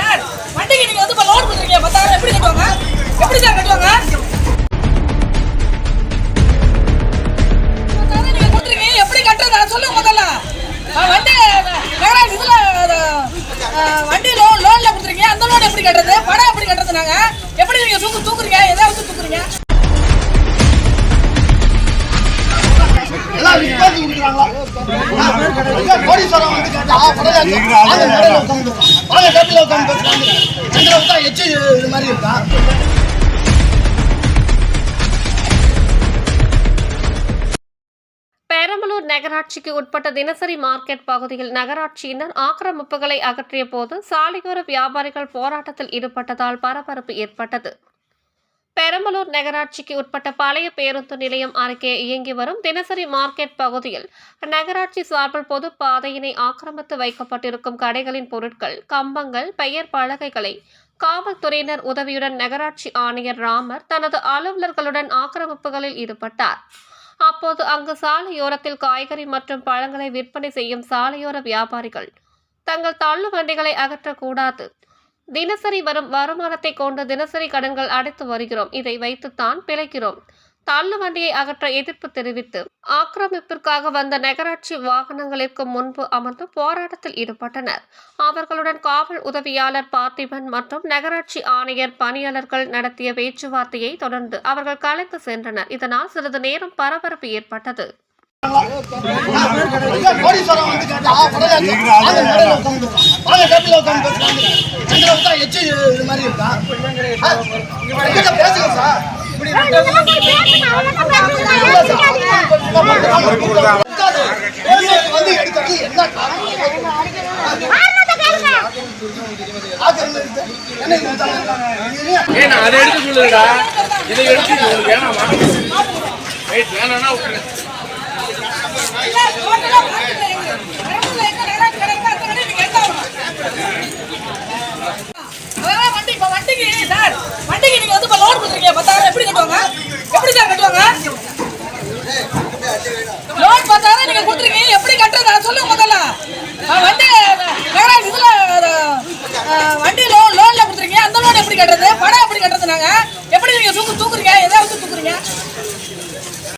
Sir வண்டிக்கு நீங்க வந்து இப்ப லோன் கொடுத்துருக்கீங்க பத்தாயிரம் எப்படி கட்டுவாங்க? எப்படி சார் கட்டுவாங்க? பத்தாயிரம் நீங்க கொடுத்துருக்கீங்க. எப்படி கட்டுறது? சொல்லுங்க முதல்ல. ஆ, வண்டி இதுல வண்டி லோன் லோன்ல கொடுத்துருக்கீங்க. அந்த லோன் எப்படி கட்டுறது? பணம் எப்படி கட்டுறது நாங்க? எப்படி நீங்க தூக்கு தூக்குறீங்க? எதை வச்சு தூக்குறீங்க? கோடீஸ்வரன் வந்து கேட்டா, இது மாதிரி இருக்கா? பெரம்பலூர் நகராட்சிக்கு உட்பட்ட தினசரி மார்க்கெட் பகுதியில் நகராட்சியினர் ஆக்கிரமிப்புகளை அகற்றிய போது சாலையோர வியாபாரிகள் போராட்டத்தில் ஈடுபட்டதால் பரபரப்பு ஏற்பட்டது பெரம்பலூர் நகராட்சிக்கு உட்பட்ட பழைய பேருந்து நிலையம் அருகே இயங்கி வரும் தினசரி மார்க்கெட் பகுதியில் நகராட்சி சார்பில் பொது பாதையினை ஆக்கிரமித்து வைக்கப்பட்டிருக்கும் கடைகளின் பொருட்கள் கம்பங்கள் பெயர் பலகைகளை காவல்துறையினர் உதவியுடன் நகராட்சி ஆணையர் ராமர் தனது அலுவலர்களுடன் ஆக்கிரமிப்புகளில் ஈடுபட்டார். அப்போது அங்கு சாலையோரத்தில் காய்கறி மற்றும் பழங்களை விற்பனை செய்யும் சாலையோர வியாபாரிகள் தங்கள் தள்ளு வண்டிகளை அகற்றக்கூடாது. தினசரி வரும் வருமானத்தை கொண்டு தினசரி கடன்கள் அடைத்து வருகிறோம். இதை வைத்துத்தான் பிழைக்கிறோம். தள்ளு வண்டியை அகற்ற எதிர்ப்பு தெரிவித்து ஆக்கிரமிப்பிற்காக வந்த நகராட்சி வாகனங்களிற்கு முன்பு அமர்ந்து போராட்டத்தில் ஈடுபட்டனர். அவர்களுடன் காவல் உதவியாளர் பார்த்திபன் மற்றும் நகராட்சி ஆணையர் பணியாளர்கள் நடத்திய பேச்சுவார்த்தையை தொடர்ந்து அவர்கள் கலைத்து சென்றனர். இதனால் சிறிது நேரம் பரபரப்பு ஏற்பட்டது. வாங்க கட்டில உட்கார்ந்து பேசலாம். எங்களை விட்டா எச்சி இது மாதிரி இருக்கா? எங்கிட்ட பேசுங்க சார். இப்படி வந்து எடுக்கிறது என்ன? ஏன்னா அதை எடுத்து சொல்லுடா இதை எடுத்து உங்களுக்கு வேணாமா ரைட் வேணாம்னா கொடுத்துருக்கீங்க. எப்படி கட்டுறதா சொல்லுங்க முதல்ல.